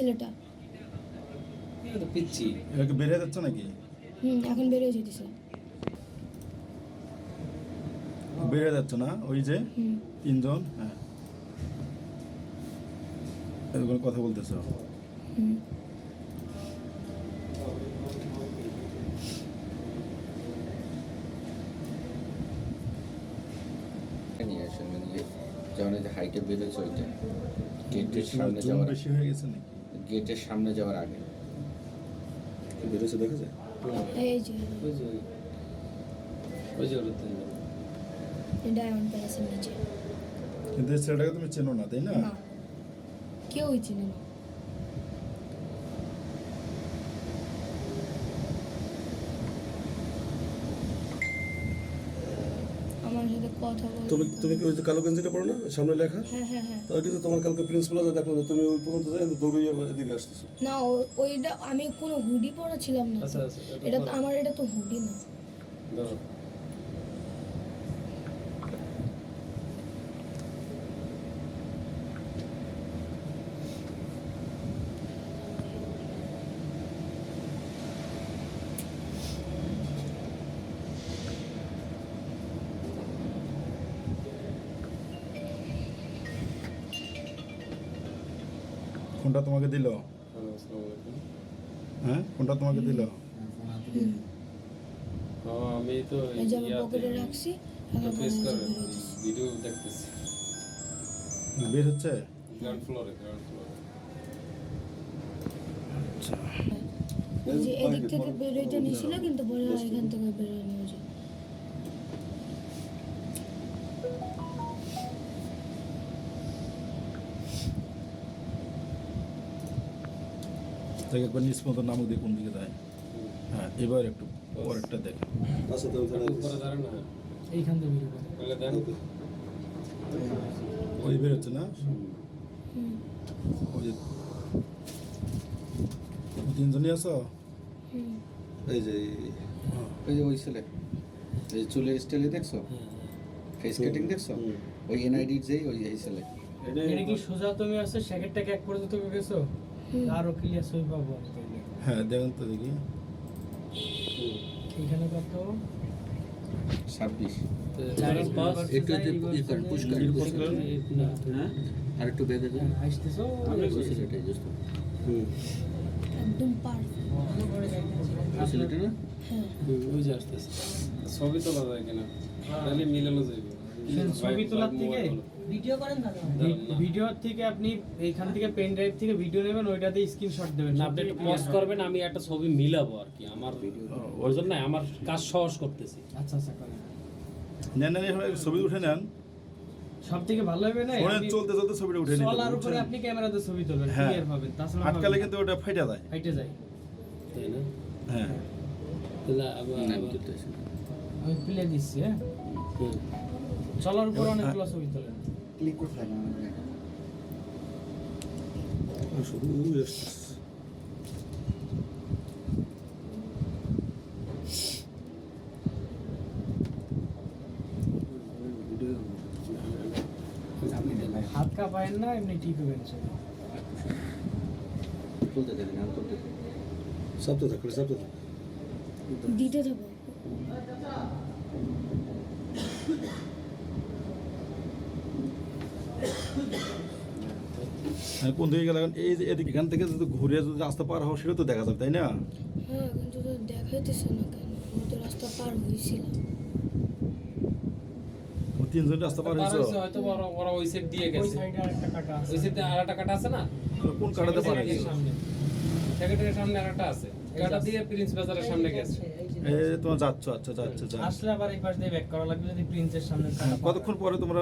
ছেলেটা। পিচ্ছি। যাচ্ছে নাকি? হুম এখন যেতেছে। যাচ্ছে না? ওই যে তিনজন? হ্যাঁ। এরকম কথা বলতেছ। হুম। নিয়ে আসেন মানে যে হাইটে ওইটা। গেটের সামনে যাওয়ার বেশি হয়ে গেছে নাকি? গেটের সামনে যাওয়ার আগে। বেরোছে দেখা যায় এই যে। ওই যে ওই যে ডায়মন্ড প্যালেসের নিচে। কিন্তু ছেলেটাকে তুমি চেনো না তাই না? কেউ কেউই চিনে না সাথে কথা তুমি তুমি কি ওই যে কালো গেঞ্জিটা পড়ো না সামনে লেখা? হ্যাঁ হ্যাঁ হ্যাঁ। তো ওইটা তো তোমার কালকে প্রিন্সিপাল আছে দেখো তুমি ওই পর্যন্ত যাই দৌড়িয়ে এদিকে আসতেছো। না ওইটা আমি কোনো হুডি পরা ছিলাম না। আচ্ছা আচ্ছা এটা তো আমার এটা তো হুডি না। ধরো কোনটা তোমাকে দিল? হ্যালো আসসালামু আলাইকুম। হ্যাঁ কোনটা তোমাকে দিল? হ্যাঁ আমি তো রাখছি। ভিডিও দেখতেছি। বের হচ্ছে? গ্রাউন্ড ফ্লোরে গ্রাউন্ড ফ্লোরে আচ্ছা যে এদিক থেকে বেরোইতে নিছিল কিন্তু পরে এখান থেকে বেরোয় নিয়ে তাকে একবার নিচ মতো নামক দিয়ে কোন দিকে যায়। হ্যাঁ এবার একটু পরেরটা দেখো। তুমি তাহলে উপরে দাঁড়ান না এইখান থেকে বের করে বলে দেন ওই বের হচ্ছে না? ওই যে তিনজনই আছো? এই যে ওই যে ওই ছেলে এই চুলের স্টাইলে দেখছ? ফেস কাটিং দেখছ? হুম। ওই এনআইডির যেই ওই এই ছেলে। এটা কি সোজা তুমি আছে স্যাকেটটাকে এক পর্যন্ত তুমি গেছো। আরও ক্লিয়ার ছবি পাবো হ্যাঁ দেখেন তো দেখি। এইখানে কত? ছাব্বিশ। একটু push হ্যাঁ? আর একটু বেঁধে দেন। একদম পারফেক্ট হ্যাঁ। ওই যে আসতেছে। ছবি তোলা যায় কিনা? তাহলে মিলানো যাবে ছবি তোলার থেকে ভিডিও করেন না। ভিডিও থেকে আপনি এইখান থেকে পেন ড্রাইভ থেকে ভিডিও নেবেন ওইটাতে স্ক্রিনশট দেবেন। না আপনি একটু পজ করবেন আমি একটা ছবি মিলাবো আর কি আমার ওই জন্য আমার কাজ সহজ করতেছি। আচ্ছা আচ্ছা করেন। নেন নেন ছবি উঠে নেন। সব থেকে ভালো হবে না ফোনে চলতে চলতে ছবিটা উঠে নিন চলার উপরে আপনি ক্যামেরাতে ছবি তুলবেন হ্যাঁ। ক্লিয়ার পাবেন তাছাড়া আটকালে কিন্তু ওটা ফাইটা যায়। হাইটে যায়। তাই না? হ্যাঁ। তাহলে আবার আমি তুলতেছি আমি প্লে দিচ্ছি হ্যাঁ। চলার উপরে অনেকগুলো ছবি তোলেন ক্লিক করতে হয় শুধু হাত কাঁপায়েন না এমনি ঠিক হবেন সব তুলতে দেবেন আমি তুলতে দেবেন চাপতে থাক করে চাপতে দিতে থাকো হ্যাঁ, কোন দিকে গেলে এই যে এদিকে এখান থেকে যদি ঘুরে যদি রাস্তা পার হওয়া সেটা তো দেখা যাবে তাই না? হ্যাঁ কিন্তু তো দেখাইতেছে না কেন? আমি তো রাস্তা পার হয়েছিলাম ও তিনজন রাস্তা পার পার হয়েছে হয়েছে হয়তো ওরা ওরা ওই সেট দিয়ে ওই সাইডে আরেকটা কাটা আছে। ওই সেটে আর কাটা আছে না? কোন কাটাতে পারে সামনে। সেকেন্ডের সামনে আর আছে। কাটা দিয়ে প্রিন্স বাজারের সামনে গেছে। এ তোমার যাচ্ছ আচ্ছা যাচ্ছে আসলে আবার এই পাশ দিয়ে ব্যাক করা লাগবে যদি প্রিন্সের সামনে হ্যাঁ, কতক্ষণ পরে তোমরা